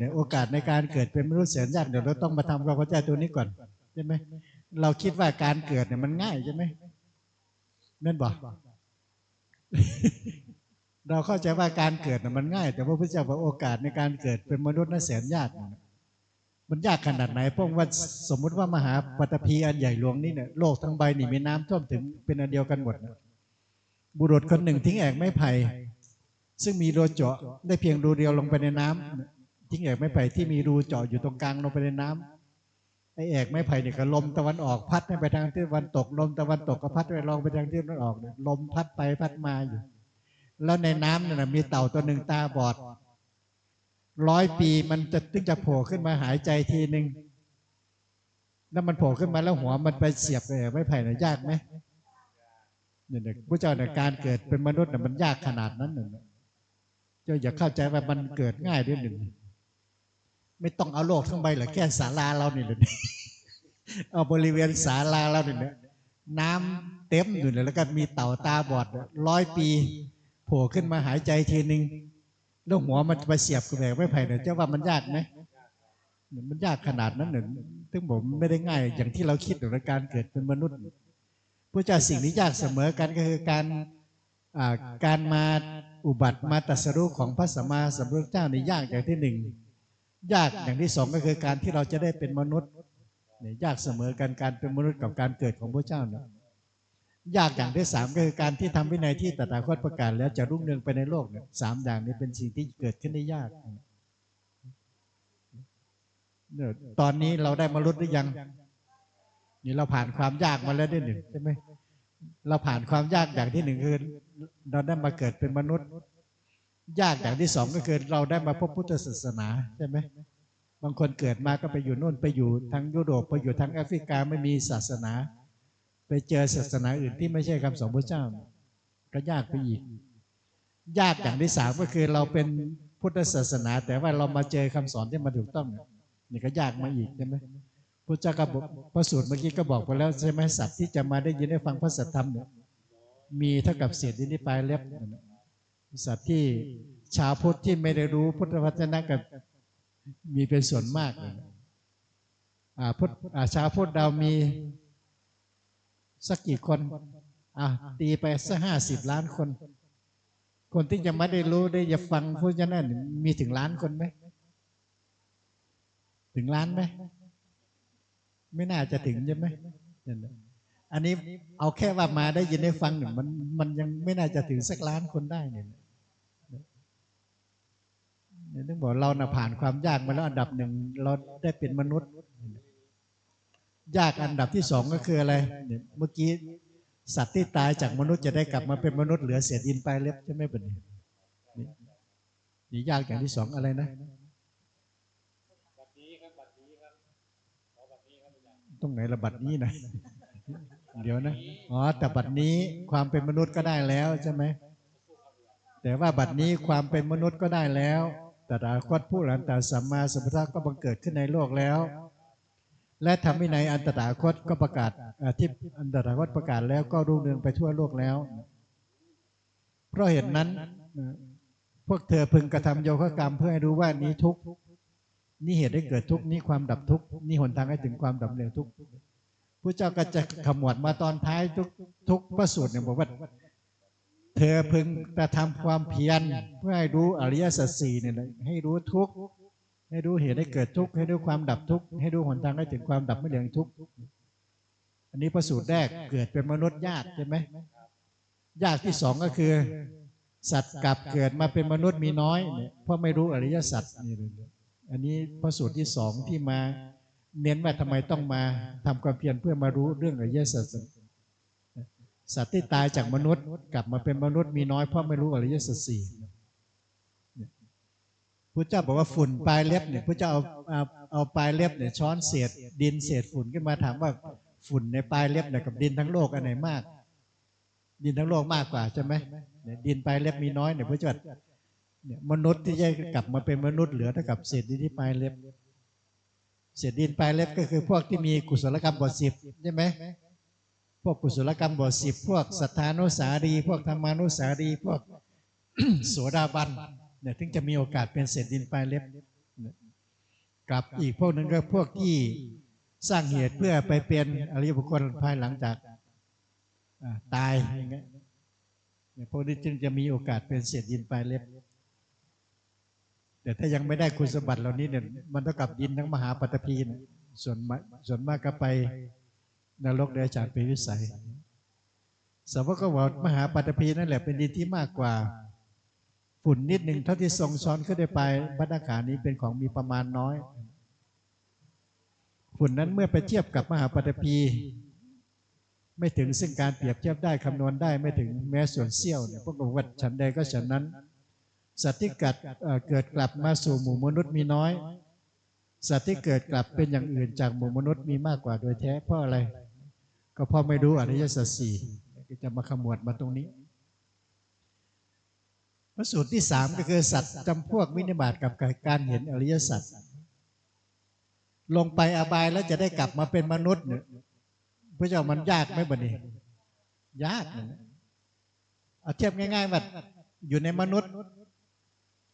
เนี่ยโอกาสในการเกิดเป็นมนุษย์แสนยากเดี๋ยวเราต้องมาทำความเข้าใจตัวนี้ก่อนใช่ไหมเราคิดว่าการเกิดเนี่ยมันง่ายใช่ไหมนั่นบอกเราเข้าใจว่าการเกิดน่ะมันง่าย แต่พระพุทธเจ้าบอกโอกาสในการเกิดเป็นมนุษย์นั้นแสนยากมันยากขนาดไหนเพราะว่าสมมุติว่ามหาปฐพีอันใหญ่หลวงนี่เนี่ยโลกทั้งใบนี่มีน้ำท่วมถึงเป็นอันเดียวกันหมดบุรุษคนหนึ่งทิ้งแอกไม้ไผ่ซึ่งมีรูเจาะได้เพียงรูเดียวลงไปในน้ำ ทิ้งแอกไม้ไผ่ที่มีรูเจาะอยู่ตรงกลางลงไปในน้ำไอแอกไม้ไผ่เนี่ยก็ลมตะวันออกพัดไปทางที่ตะวันตกลมตะวันตกก็พัดไปลองไปทางที่ตะวันออกเนี่ยลมพัดไปพัดมาอยู่ แล้วในน้ำเนี่ยมีเต่าตัวหนึ่งตาบอดร้อยปีมันจะถึงจะโผล่ขึ้นมาหายใจทีหนึ่งแล้วมันโผล่ขึ้นมาแล้วหัวมันไปเสียบไปไม่ไผ่น่ะยากไหมเนี่ยนะพระเจ้าเนี่ยการเกิดเป็นมนุษย์น่ะมันยากขนาดนั้นน่ะเจ้าอย่าเข้าใจว่ามันเกิดง่ายด้วยหนึ่ง ไม่ต้องเอาโลกทั้งใบหรอกแค่ศาลาเรานี่เลยเอาบริเวณศาลาเราเนี่ยน้ำเต็มอยู่เลยแล้วก็มีเต่าตาบอดร้อยปีโผล่ขึ้นมาหายใจทีหนึ่งแล้วหัวมันไปเสียบกับแหวกไม้ไผ่เนี่ยเจ้าว่ามันยากไหมมันยากขนาดนั้นหนึ่งถึงผมไม่ได้ง่ายอย่างที่เราคิดหรอกนะการเกิดเป็นมนุษย์พระเจ้าสิ่งที่ยากเสมอกันก็คือการอ่าการมาอุบัติมาตรัสรู้ของพระสัมมาสัมพุทธเจ้านี่ยากอย่างที่หนึ่ง ยากอย่างที่สองก็คือการที่เราจะได้เป็นมนุษย์เนี่ยยากเสมอกันการเป็นมนุษย์กับการเกิดของพระเจ้าเนี่ยยากอย่างที่สามก็คือการที่ทำวินัยที่ตถาคตประกาศ แล้วจะรุ่งเรืองไปในโลกเนี่ยสามอย่างนี้เป็นสิ่งที่เกิดขึ้นได้ยากเนี่ยตอนนี้เราได้มนุษย์หรือยัง นี่เราผ่านความยากมาแล้วด้วยหนึ่งใช่ไหมเราผ่านความยากอย่างที่หนึ่งคือเราได้มาเกิดเป็นมนุษย์ ยากอย่างที่สองก็คือเราได้มาพบพุทธศาสนาใช่ไหมบางคนเกิดมาก็ไปอยู่โน่นไปอยู่ทางยุโรปไปอยู่ทางแอฟริกาไม่มีศาสนา ไปเจอศาสนาอื่นที่ไม่ใช่คำสอนพระเจ้า ก็ยากไปอีก ยากอย่างที่สามก็คือเราเป็นพุทธศาสนา แต่ว่าเรามาเจอคำสอนที่มันถูกต้องนี่ก็ยากมาอีกใช่ไหมพระเจ้าก็บอกพระสูตรเมื่อกี้ก็บอกไปแล้วใช่ไหมสัตว์ที่จะมาได้ยินได้ฟังพระสัทธรรมเนี่ยมีเท่ากับเศษดินที่ปลายเล็บ สัตว์ที่ชาวพุทธที่ไม่ได้รู้พุทธวจนะกับมีเป็นส่วนมากเลยอาพุทธชาวพุทธเรามีสักกี่คน อะ ตีไปสักห้าสิบล้านคน คนที่จะไม่ได้รู้ได้จะฟังพระเจ้านั่นมีถึงล้านคนไหม ถึงล้านไหม ไม่น่าจะถึงใช่ไหม อันนี้เอาแค่ว่ามาได้ยินได้ฟังเนี่ยมันมันยังไม่น่าจะถึงสักล้านคนได้เนี่ย ต้องบอกเราน่ะผ่านความยากมาแล้วอันดับหนึ่งเราได้เป็นมนุษย์ ยากอันดับที่สองก็คืออะไรเมื่อกี้สัตว์ที่ตายจากมนุษย์จะได้กลับมาเป็นมนุษย์เหลือเศษดินปลายเล็บใช่ไหมเป็นนี่ยากอย่างที่สองอะไรนะตรงไหนระบัดนี้นะเดี๋ยวนะอ๋อแต่บัดนี้ความเป็นมนุษย์ก็ได้แล้วใช่ไหมแต่ว่าบัดนี้ความเป็นมนุษย์ก็ได้แล้ว ต่ดาคตผู้หลันตาสัมมาสัมพุทธะก็บังเกิดขึ้นในโลกแล้ว และทำวินัยอันตถาคตก็ประกาศที่อันตถาคตประกาศแล้วก็รุ่งเรืองไปทั่วโลกแล้ว เพราะเหตุนั้น พวกเธอพึงกระทำโยคะกรรมเพื่อให้รู้ว่านี้ทุกนี่เหตุให้เกิดทุกนี่ความดับทุกนี่หนทางให้ถึงความดับเร็วทุกพระเจ้าก็จะขมวดมาตอนท้ายทุกทุกพระสูตรเนี่ยบอกว่า เธอพึงกระทำความเพียรเพื่อให้รู้อริยสัจสี่เนี่ยให้รู้ทุกข์ให้รู้เหตุให้เกิดทุกข์ให้รู้ความดับทุกข์ให้รู้หนทางให้ถึงความดับไม่เหลืองทุกข์อันนี้พระสูตรแรกเกิดเป็นมนุษย์ยากใช่ไหมยากที่สองก็คือ สัตว์กลับเกิดมาเป็นมนุษย์มีน้อยเนี่ยเพราะไม่รู้อริยสัจนี่เลยอันนี้พระสูตรที่สองที่มาเน้นว่าทำไมต้องมาทำความเพียรเพื่อมารู้เรื่องอริยสัจ สัตว์ที่ตายจากมนุษย์ กลับมาเป็นมนุษย์มีน้อยเพราะไม่รู้อริยสัจสี่พระเจ้าบอกว่าฝุ่นปลายเล็บเนี่ยพระเจ้าเอาเอาเอาปลายเล็บเนี่ยช้อนเศษ ดินเศษฝุ่นขึ้นมาถามว่าฝุ่นในปลายเล็บเนี่ยกับดินทั้งโลกอันไหนมาก ดินทั้งโลกมากกว่าใช่ไหมเนี่ยดินปลายเล็บมีน้อยเนี่ยพระเจ้าเนี่ยมนุษย์ที่จะกลับมาเป็นมนุษย์เหลือเท่ากับเศษดินที่ปลายเล็บ เศษดินปลายเล็บก็คือพวกที่มีกุศลกรรมบทสิบใช่ไหม พวกกุศลกรรมบทสิบพวกสัทธานุสารีพวกธรรมานุสารีพวกโสดาบันเนี่ยถึงจะมีโอกาสเป็นเศษดินปลายเล็บกับอีกพวกนึงก็พวกที่สร้างเหตุเพื่อไปเป็นอริยบุคคลภายหลังจากตายอย่างเงี้ยเนี่ยพวกนี้จึงจะมีโอกาสเป็นเศษดินปลายเล็บ แต่ถ้ายังไม่ได้คุณสมบัติเหล่านี้เนี่ยมันต้องกับดินทั้งมหาปัตตภีนส่วนส่วนมากก็ไป นรกเดรัจฉานเป็นวิสัยสาวกก็บอกมหาปัตภีนั่นแหละเป็นดินที่มากกว่า ฝุ่นนิดหนึ่งเท่าที่ทรงซ้อนขึ้นได้ไปบรรดาขานี้เป็นของมีประมาณน้อย ฝุ่นนั้นเมื่อไปเทียบกับมหาปัตภีไม่ถึงซึ่งการเปรียบเทียบได้คำนวณได้ไม่ถึงแม้ส่วนเสี้ยวเนี่ยพวกบอกว่าฉันใดก็ฉันนั้นสัตว์ที่กิดเอ่อเกิดกลับมาสู่หมู่มนุษย์มีน้อย สัตว์ที่เกิดกลับเป็นอย่างอื่นจากหมู่มนุษย์มีมากกว่าโดยแท้เพราะอะไร ก็เพราะไม่รู้อริยสัจสี่ก็จะมาขมวดมาตรงนี้พระสูตรที่สามก็คือสัตว์จำพวกวินิบาตกับการเห็นอริยสัจลงไปอบายแล้วจะได้กลับมาเป็นมนุษย์เนี่ยพระเจ้ามันยากไหมบัดนี้ ยากนะเอาเทียบง่ายๆว่าอยู่ในมนุษย์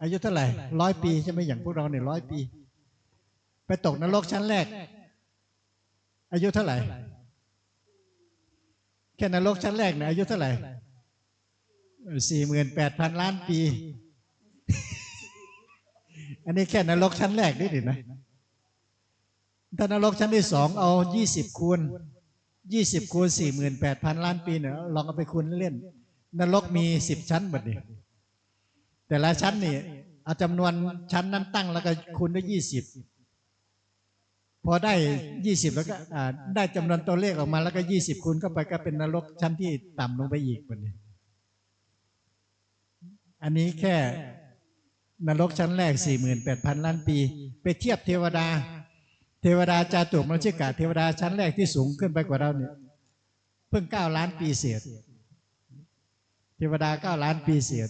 อายุเท่าไหร่ร้อยปีใช่ไหมอย่างพวกเราเนี่ยร้อยปี ไปตกนรกชั้นแรก อายุเท่าไหร่ แค่นรกชั้นแรกเนี่ยอายุเท่าไหร่สี่หมื่นแปดพันล้านปี อันนี้แค่นรกชั้นแรกนี่ดินะถ้านรกชั้นที่สองเอายี่สิบคูณยี่สิบคูณสี่หมื่นแปดพันล้านปีเนี่ยลองเอาไปคูณเล่นนรกมีสิบชั้นหมดนี่แต่ละชั้นนี่เอาจำนวนชั้นนั้นตั้งแล้วก็คูณด้วยยี่สิบ พอได้ยี่สิบแล้วก็ได้จำนวนตัวเลขออกมาแล้วก็ยี่สิบคูณเข้าไปก็เป็นนรกชั้นที่ต่ำลงไปอีกหมดนี่อันนี้แค่นรกชั้นแรกสี่หมื่นแปดพันล้านปี ไปเทียบเทวดา เทวดาจาตุมรชิกาเทวดาชั้นแรกที่สูงขึ้นไปกว่าเราเนี่ยเพิ่งเก้าล้านปีเศษ เทวดาเก้าล้านปีเศษ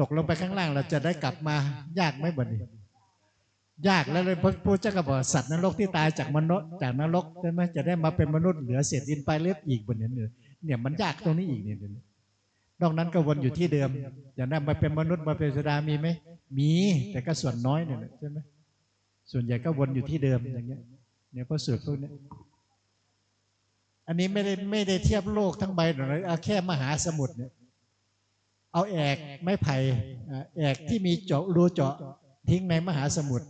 ตกลงไปข้างล่างเราจะได้กลับมายากไหมบ่นี้ ยากแล้วเลยพระพุทธเจ้าก็บอกสัตว์นรกที่ตายจากมนุษย์จากนรกใช่ไหมจะได้มาเป็นมนุษย์เหลือเศษดินไปเล็บอีกบนนี้เนี่ยเนี่ยมันยากตรงนี้อีกเนี่ยนอกนั้นก็วนอยู่ที่เดิมอย่างนั้นมาเป็นมนุษย์มาเป็นเทวดามีไหมมีแต่ก็ส่วนน้อยเนี่ยใช่ไหมส่วนใหญ่ก็วนอยู่ที่เดิมอย่างเงี้ยเนี่ยพระสูตรพวกนี้อันนี้ไม่ได้ไม่ได้เทียบโลกทั้งใบหรอกนะเอาแค่มหาสมุทรเนี่ยเอาแอกไม้ไผ่แอกที่มีเจาะรูเจาะ ทิ้งในมหาสมุทร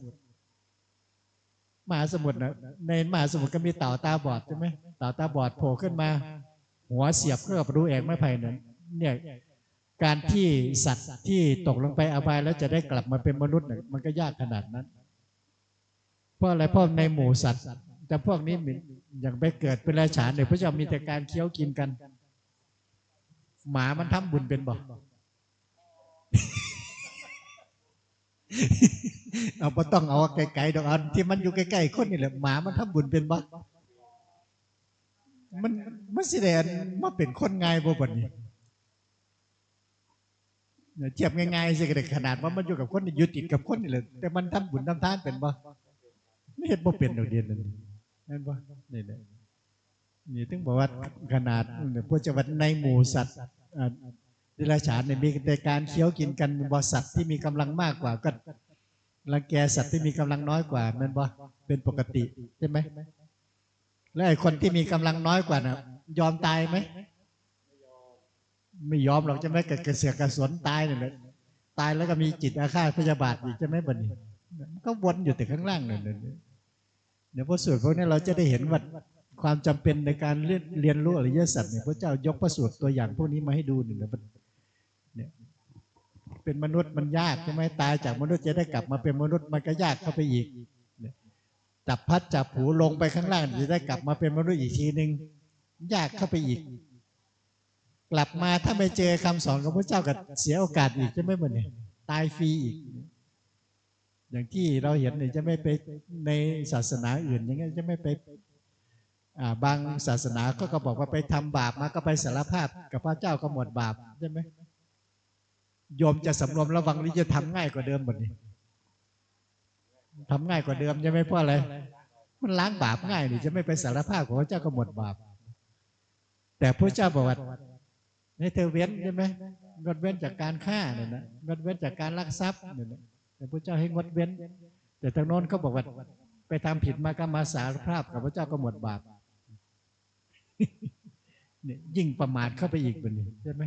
มหาสมุทรนะในมหาสมุทรก็มีเต่าตาบอดใช่ไหมเต่าตาบอดโผล่ขึ้นมา หัวเสียบเข้ากับรูแอกไม้ไผ่นั้นเนี่ยการที่สัตว์ที่ตกลงไปอบายแล้วจะได้กลับมาเป็นมนุษย์เนี่ยมันก็ยากขนาดนั้น เพราะอะไรเพราะในหมู่สัตว์ แต่พวกนี้อย่างไปเกิดเป็นราชาเนี่ยพระเจ้ามีแต่การเคี้ยวกินกัน หมามันทำบุญเป็นบ่ เอาบ่ต้องเอาไกลๆดอกเอาที่มันอยู่ใกล้ๆคนนี่แหละหมามันทำบุญเป็นบ่มันมันสิได้อันมาเป็นคนง่ายบ่บัดนี้เนี่ยเทียบง่ายๆสิก็ได้ขนาดว่ามันอยู่กับคนนี่อยู่ติดกับคนนี่แหละแต่มันทำบุญทำทานเป็นบ่ไม่เห็นบ่เป็นดอกเดียนนั่นนั่นบ่นี่แหละนี่ถึงบอกว่าขนาดเนี่ยพวกจะวัดในหมู่สัตว์ ดรัจฉานเนี่ยมีแต่การเคี้ยวกินกันบอสัตว์ที่มีกำลังมากกว่าก็รังแกสัตว์ที่มีกำลังน้อยกว่ามันบ่เป็นปกติใช่ไหมแล้วไอ้คนที่มีกำลังน้อยกว่าน่ะยอมตายไหมไม่ยอมหรอกใช่ไหมเกิดกระเสือกกระสนตายเนี่ยตายแล้วก็มีจิตอาฆาตพยาบาทอีกใช่ไหมบัดนี้มันก็วนอยู่แต่ข้างล่างเนี่ยเดี๋ยวพอสูตรพวกนี้เราจะได้เห็นว่าความจำเป็นในการเรียนรู้อริยสัจเนี่ยพระเจ้ายกพระสูตรตัวอย่างพวกนี้มาให้ดูเนี่ยมัน เป็นมนุษย์มันยากใช่ไหมตายจากมนุษย์จะได้กลับมาเป็นมนุษย์มันก็ยากเข้าไปอีกจับพัดจับผูลงไปข้างล่างจะได้กลับมาเป็นมนุษย์อีกทีหนึ่งยากเข้าไปอีก กลับมาถ้าไม่เจอคำสอนของพระเจ้าก็เสียโอกาสอีกใช่ไหมบ่เนี่ยตายฟรีอีก อย่างที่เราเห็นเนี่ยจะไม่ไปในศาสนาอื่นอย่างเงี้ยจะไม่ไปบางศาสนาก็ก็บอกว่าไปทำบาปมาก็ไปสารภาพกับพระเจ้าก็หมดบาปใช่ไหม โยมจะสำรวมระวังหรือจะทำง่ายกว่าเดิมหมดนี้ทำง่ายกว่าเดิมใช่ไหมเพราะอะไร มันล้างบาปง่ายนี่จะไม่ไปสารภาพของพระเจ้าก็หมดบาป แต่พระเจ้าบอกว่าในเธอเว้นใช่ไหมงดเว้นจากการฆ่าเนี่ยนะงดเว้นจากการลักทรัพย์เนี่ยนะแต่พระเจ้าให้งดเว้น แต่ทางโน้นเขาบอกว่าไปทำผิดมาก็มาสารภาพกับพระเจ้าก็หมดบาปเนี่ยยิ่งประมาทเข้าไปอีกแบบนี้ใช่ไหม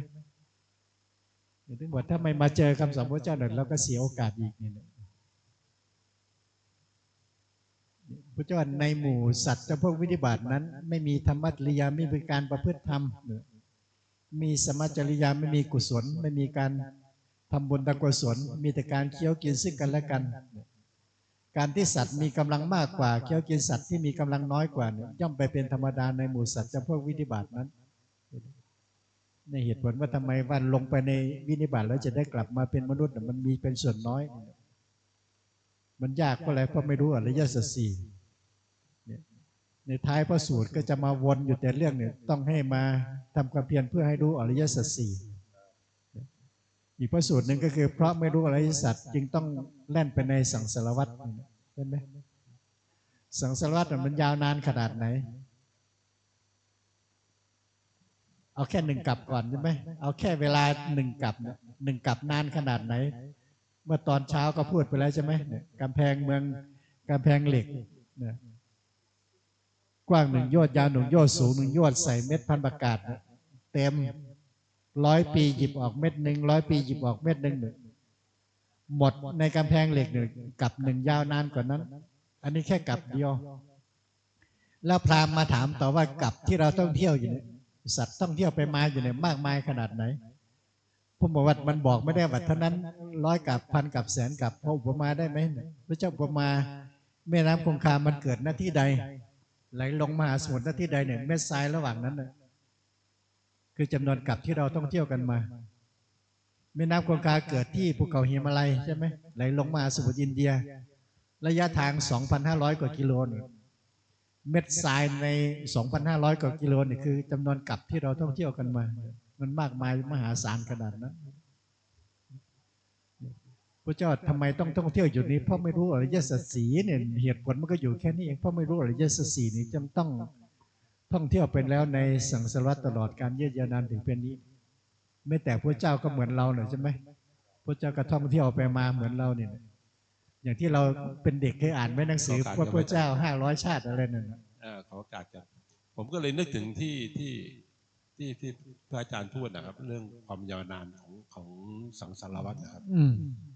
เนี่ถึงบอกถ้าไม่มาเจอคำสอนพระเจ้าเนี่ยเราก็เสียโอกาสอีกเนี่ยนะพระเจ้าในหมู่สัตว์จำพวกวิธิบาตนั้น ไม่มีธรรมจริยาไม่มีการประพฤติธรรมมีสมจริยาไม่มีกุศล ไม่มีการทำบุญทำกุศล มีแต่การเคี้ยวกินซึ่งกันและกัน การที่สัตว์มีกำลังมากกว่า เคี้ยวกินสัตว์ที่มีกำลังน้อยกว่าเนี่ยย่อมไปเป็นธรรมดาในหมู่สัตว์จำพวกวิธิบาตนั้น ในเหตุผลว่าทำไมวันลงไปในวินิบาตแล้วจะได้กลับมาเป็นมนุษย์มันมีเป็นส่วนน้อย มันยากเพราะอะไรเพราะไม่รู้อริยสัจสี่ในท้ายพระสูตรก็จะมาวนอยู่แต่เรื่องเนี่ยต้องให้มาทำความเพียรเพื่อให้รู้อริยสัจสี่อีกพระสูตรหนึ่งก็คือ เพราะไม่รู้อริยสัจจึงต้องแล่นไปในสังสารวัฏเห็นไหมสังสารวัฏน่ะมันยาวนานขนาดไหน เอาแค่หนึ่งกลับก่อนใช่ไหมเอาแค่เวลาหนึ่งกลับเนี่ยหนึ่งกลับนานขนาดไหน เมื่อตอนเช้าก็พูดไปแล้วใช่ไหมเนี่ยกำแพงเมืองกำแพงเหล็กเนี่ยกว้างหนึ่งยอดยาวหนึ่งยอดสูงหนึ่งยอดใส่เม็ดพันประกาศเนี่ยเต็มร้อยปีหยิบออกเม็ดหนึ่งร้อยปีหยิบออกเม็ดหนึ่งเนี่ยหมดในกำแพงเหล็กหนึ่งกับหนึ่งยาวนานกว่านั้น อันนี้แค่กลับเดียว แล้วพราหมณ์มาถามต่อว่ากับที่เราต้องเที่ยวอยู่เนี่ย สัตว์ท่องเที่ยวไปมาอยู่เนี่ยมากมายขนาดไหนผมบอกว่ามันบอกไม่ได้ว่าเท่านั้นร้อยกับพันกับแสนกับพระอุปมาได้ไหมพระเจ้าอุปมาแม่น้ำคงคามันเกิดหน้าที่ใด ไหลลงมหาสมุทรหน้าที่ใดเนี่ยเม็ดทรายระหว่างนั้นน่ะคือจำนวนกับที่เราต้องเที่ยวกันมาแม่น้ำคงคาเกิดที่ภูเขาหิมาลัยใช่ไหมไหลลงมหาสมุทรอินเดีย ระยะทาง 2,500 กว่ากิโลเนี่ย เม็ดทรายใน 2,500 กว่ากิโลนี่คือจำนวนกลับที่เราท่องเที่ยวกันมา มันมากมายมหาศาลขนาดนั้นพระเจ้าทำไมต้องท่องเที่ยวอยู่นี้เพราะไม่รู้อริยสัจสีเนี่ยเหตุผลมันก็อยู่แค่นี้เองเพราะไม่รู้อริยสัจสีนี่จำต้องท่องเที่ยวเป็นแล้วในสังสารวัตลอดการยืดยาวนานถึงเป็นนี้ ไม่แต่พระเจ้าก็เหมือนเราเนี่ยใช่ไหมพระเจ้าก็ท่องเที่ยวไปมาเหมือนเราเนี่ย อย่างที่เราเป็นเด็กเคยอ่านไหมหนังสือพระพุทธเจ้าห้าร้อยชาติอะไรนั่นน่ะเอ่อขอโอกาสครับผมก็เลยนึกถึงที่ที่ที่ที่พระอาจารย์พูดนะครับ เรื่องความยาวนานของของสังสารวัฏนะครับอืม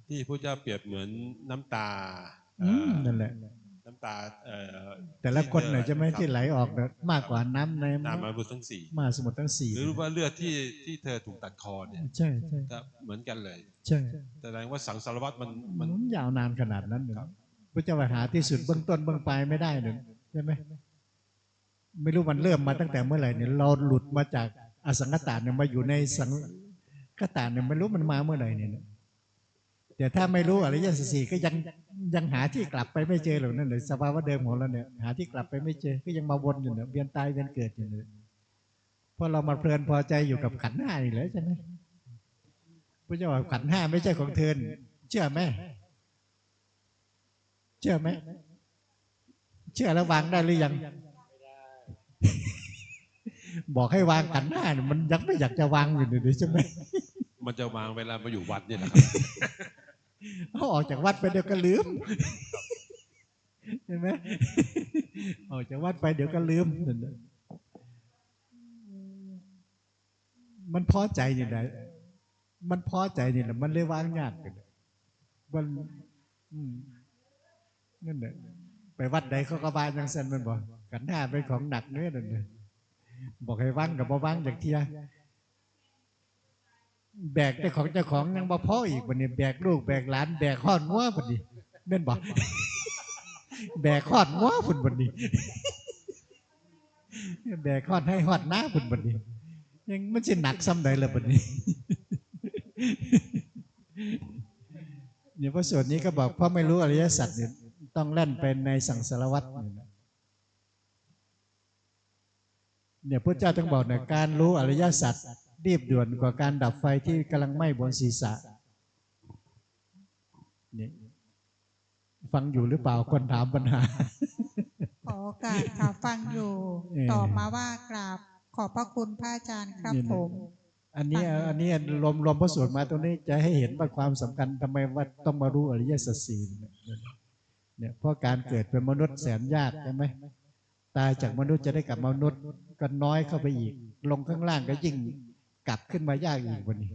ที่พระเจ้าเปรียบเหมือนน้ำตาอืเอ่มอนั่นแหละน้ำตาเอ่อแต่ละคนหน่อยจะไหม่ครับที่ไหลออกเนี่ยมากกว่าน้ำในตามมาบุตรทั้งสี่มหาสมุทรทั้งสี่หรือว่าเลือดที่ที่เธอถูกตัดคอเนี่ยใช่ใช่ก็เหมือนกันเลย ใช่แสดงว่าสังสารวัฏมันมัมันนยาวนานขนาดนั้นเลยครับพระเจ้าว่าหาที่สุดเบื้องต้นเบื้องปลายไม่ได้หนึ่งใช่ไหมไม่รู้มันเริ่มมาตั้งแต่เมื่อไหร่เนี่ยเราหลุดมาจากอสังขตาเนี่ยมาอยู่ในสังขตาเนี่ยไม่รู้มันมาเมื่อไหร่เนี่ยแต่ถ้าไม่รู้อริยสัจสี่ก็ยังยังหาที่กลับไปไม่เจอหรอกนั่นเลยสภาวะเดิมของเราเนี่ยหาที่กลับไปไม่เจอก็ยังมาวนอยู่เนี่ยเวียนตายเวียนเกิดอยู่เนี่ยเพราะเรามาเพลินพอใจอยู่กับขันธ์ห้านี่แหละใช่ไหมพ ระเจ้าว่าขันธ์ห้าไม่ใช่ของเธอเชื่อไหมเชื่อไหมเชื่อแล้ววางได้หรือยัง บอกให้วางขันธ์หน้าเนี่ยมันยังไม่อยากจะวางอยู่เลยใช่ไหมมันจะวางเวลามาอยู่วัดเนี่ยนะครับเขาออกจากวัดไปเดี๋ยวก็ลืมเห็นไหมออกจากวัดไปเดี๋ยวก็ลืมนั่นน่ะมันพอใจนี่แหละ มันพอใจนี่แหละมันเลยวางยากกันมันนั่นแหละไปวัดใดเขาก็บานจังสันมันบอกกันหน้าเป็นของหนักเนื้อนั่นเลยบอกให้วางกับบ่วางจากเทียแบกแต่ของเจ้าของยังบ่พ่ออีกวันนี้แบกลูกแบกหลานแบกข้อนงัววันนี้แม่นบอกแบกข้อนงัวพุ่นวันนี้แบกข้อนให้หอดหน้าพุ่นวันนี้ยังมันสิหนักซ้ำใดละวันนี้ เนี่ยพระสูตรนี้ก็บอกเพราะไม่รู้อริยสัจเนี่ยต้องแล่นไปในสังสารวัฏเนี่ยนะเนี่ยพระเจ้าต้องบอกเนี่ยการรู้อริยสัจรีบด่วนกว่าการดับไฟที่กำลังไหม้บนศีรษะเนี่ยฟังอยู่หรือเปล่าคนถามปัญหา ขอโอกาสค่ะฟังอยู่เอ่อตอบมาว่ากราบขอบพระคุณพระอาจารย์ครับนี่นะผม อันนี้อันนี้รวมรวมพระสูตรมาตรงนี้จะให้เห็นว่าความสำคัญทำไมว่าต้องมารู้อริยสัจสี่เนี่ยเนี่ยเพราะการเกิดเป็นมนุษย์แสนยากใช่ไหมตายจากมนุษย์จะได้กลับมนุษย์ก็น้อยเข้าไปอีก ลงข้างล่างก็ยิ่งกลับขึ้นมายากอีกวันนี้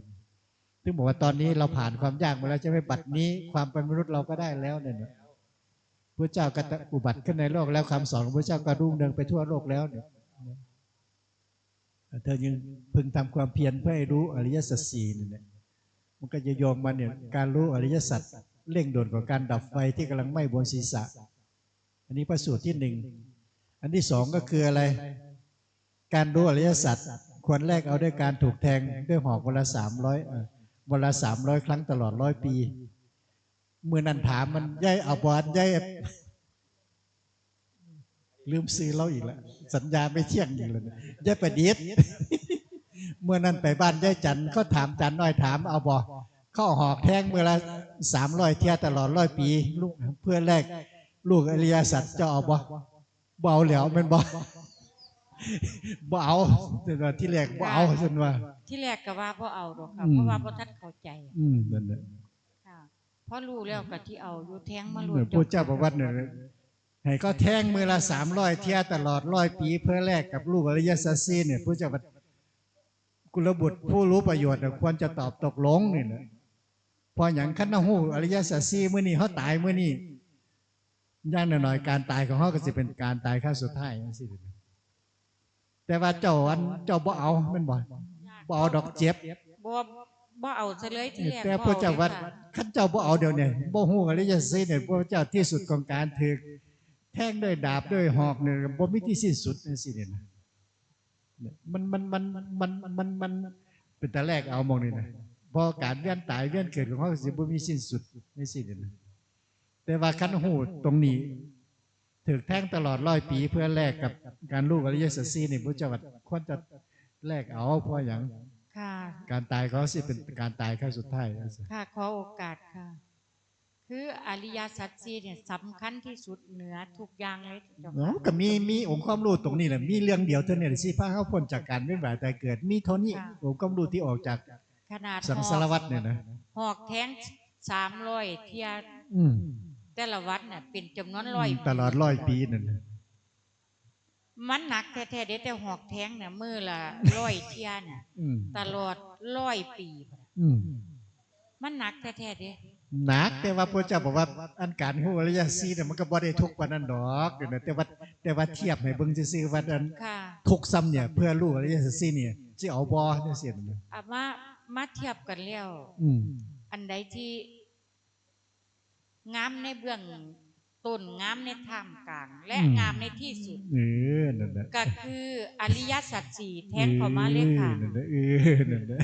ถึงบอกว่าตอนนี้เราผ่านความยากมาแล้วจะไม่บัดนี้ ความเป็นมนุษย์เราก็ได้แล้วเนี่ยพระเจ้าก็อุบัติขึ้นในโลกแล้วคำสอนของพระเจ้าก็รุ่งเรืองไปทั่วโลกแล้วเนี่ย เธอยังพึงทำความเพียรเพื่อให้รู้อริยสัจสี่เนี่ยมันก็จะโยงมาเนี่ยการรู้อริยสัจเร่งด่วนกว่าการดับไฟที่กำลังไหม้บนศีรษะ อันนี้ประสูตรที่หนึ่งอันที่สองก็คืออะไร การรู้อริยสัจควรแรกเอาด้วยการถูกแทงด้วยหอกวันละสามร้อยวันละสามร้อยครั้งตลอดร้อยปี เมื่อนันถามมันย่ายเอาบอลย่าย ลืมซื้อเราอีกแล้วสัญญาไม่เที่ยงอีกแล้วเนี่ยย่ายประดิษฐ์เมื่อนั้นไปบ้านย่ายจันทร์เขาถามจันน้อยถามเอาบอเข้าหอกแทงเมื่อละสามร้อยเที่ยตลอดร้อยปี ลูกเพื่อแรก ลูกอริยสัจจะเอาบอเบเอาแล้วแมันบอบ่เอาแต่ว่าที่แรกบ่เอาจนว่า ที่แรกก็ว่าพ่เอาดอกค่ะอืมเพราะว่าพ่ท่านเข้าใจ อืมนั่นแหละค่ะเพราะรู้แล้วก็ที่เอาอยู่แทงมาเหลุมือนพระเจ้าบอกว่าเนี่ย ให้เขาแท่งมือละสามร้อยเที่ยตลอดร้อยปี เพื่อแลกกับลูกอริยสัจสี่เนี่ยพระเจ้าบอกกุลบุตรผู้รู้ประโยชน์เนี่ยควรจะตอบตกลงนี่นะเพออย่างขั้นหูอริยสัจสี่มื่อนี้เขาตายมื่อนี้ย่างหน่อยๆการตายของเขาก็จะเป็นการตายขั้นสุดท้ายจังซี้แต่ว่าเจ้าอันเจ้าบ่เอาแมันบ่บ่เอาดอกเจ็บบ่บ่เอาซะเลยที่แรกแต่บ่พระเจ้าว่าลยค่ะข้าเจ้าบ่เอาเดี๋ยวนี้บ่ฮู้อริยสัจสี่เนี่ยพระเจ้าที่สุดของการถือแท่งด้วยดาบด้วยหอกเนี่ยบ่มีที่สิ้นสุดจังซี่เนี่ยนะเนี่ยมันมันมันมันมันมันเป็นแต่แรกเอามองนี่นะพอการเวียนตายเวียนเกิดของเขาสิบ่มีสิ้นสุดในสิ่เนี่ยนะแต่ว่าคันฮู้ตรงนี้ถือแท่งตลอดร้อยปีเพื่อแลกกับการลูกอริยสัจสี่นี่พระเจ้าว่าควรจะแลกเอาเพราะอย่างค่ะการตายเขาสิเป็นการตายครั้งสุดท้ายจังซี้ค่ะขอโอกาสค่ะ คืออริยสัจสี่เนี่ยสำคัญที่สุดเหนือทุกอย่างเลยเจ้าเนาะค่ะก็มีมีองค์ความรู้ตรงนี้แหละมีเรื่องเดียวเท่านี้แหละสิพาเขาพ้นจากการเวียนว่ายตายเกิดมีเท่านี้องค์ความรู้ที่ออกจากขนาดสังสารวัฏเนี่ยนะหอกแทงสามร้อยเทียอืมแต่ละวัดเนี่ยเป็นจำนวนร้อยตลอดร้อยปีนั่นน่ะมันหนักแท้ๆเด้แต่หอกแทงเนี่ยมือละร้อยเทียเนี่ยอืมตลอดร้อยปี อืมมันหนักแท้ๆเด้ หนักแต่ว่าพระเจ้าบอกว่าอันการฮู้อริยสัจสี่เนี่ยมันก็บ่ได้ทุกข์ปานนั้นดอกเดี๋ยวนะแต่ว่าแต่ว่าเทียบให้เบิ่งซื่อๆว่าอันค่ะทุกข์ซ้ำเนี่ยเพื่อรู้อริยสัจสี่เนี่ยสิเอาบ่จังซี่นั่นน่ะอามามาเทียบกันแล้วอืมอันใดที่งามในเบื้องต้นงามในท่ามกลาง และงามในที่สุดเออนั่นน่ะก็คืออริยสัจสี่แทงเข้ามาเลยค่ะออนั่นน่ะเออนั่นน่ะ